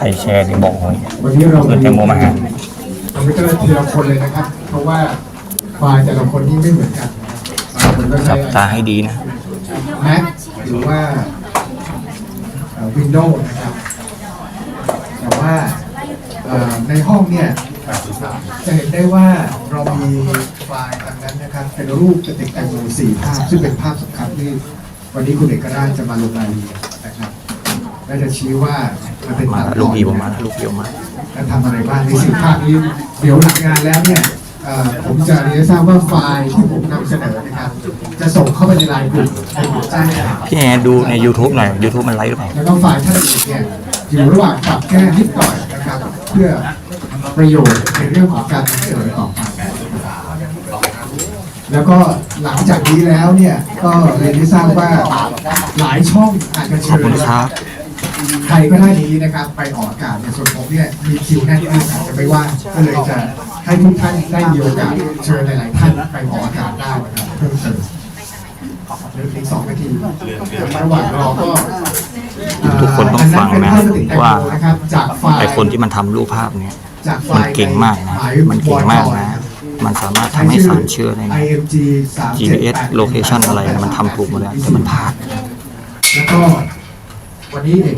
ใครแชร์ถึงบอกหวยวันนี้เราเปิดแตงโมมาหาเราไม่ต้องทีละคนเลยนะครับ เพราะว่าไฟล์แต่ละคนนี่ไม่เหมือนกันบางคนก็ใช้จับตาให้ดีนะแม็กหรือว่าวินโดว์นะครับแต่ว่าเอ่อในห้องเนี่ยจะเห็นได้ว่าเรามีไฟล์ทางนั้นนะครับเป็นรูปกระติกแตงโมสี่ภาพ ซึ่งเป็นภาพสำคัญที่วันนี้คุณเอกราชจะมาลงรายละเอียดนะครับ และจะชี้ว่ามันเป็นมาตแล้วลูกพี่ผมมาแล้วลูกพี่ผมมาและทำอะไรบ้างในสิ่งภาพนี้เดี๋ยวหลังงานแล้วเนี่ยเอ่อผมจะเรียนให้ทราบว่าไฟล์ที่ผมนำเสนอนะครับ จะส่งเข้าไปในไลน์กลุ่มในกลุ่มแจ้งข่าวพี่แอนดูใน YouTube หน่อย YouTube มันไลฟ์หรือเปล่าแล้วก็ไฟล์ท่านอื่นเนี่ยอยู่ระหว่างปรับแก้นิดหน่อยนะครับ เพื่อประโยชน์ในเรื่องของการนำเสนอต่อไปแล้วก็หลังจากนี้แล้วเนี่ยก็เรียนให้ทราบว่าหลายช่องอาจจะขเชิอบญคุณครับ ใครก็ได้นี้นะครับ ไปออกอากาศในส่วนผมเนี่ยมีคิวแน่นมากอาจจะไม่ว่างก็เลยจะให้ทุกท่านได้มีโอกาสเชิญหลายๆท่านไปออกอากาศได้นะครับเพิ่มเติมเหลืออีกสองนาทีระหว่างรอก็เทุกคนต้องฟังนะอัเป็ภพสติแตงโมว่านะครับจากไฟล์ไอคนที่มันทำรูปภาพเนี่ยจากไฟมันล์เก่งมากนะหยมันเก่งมากนะมันสามารถทำให้สารเชื่อได้นะ IMG 378 GPS location อะไรมันทำถูกหมดแล้วแต่มันพลาดแล้วก็วันนี้เอก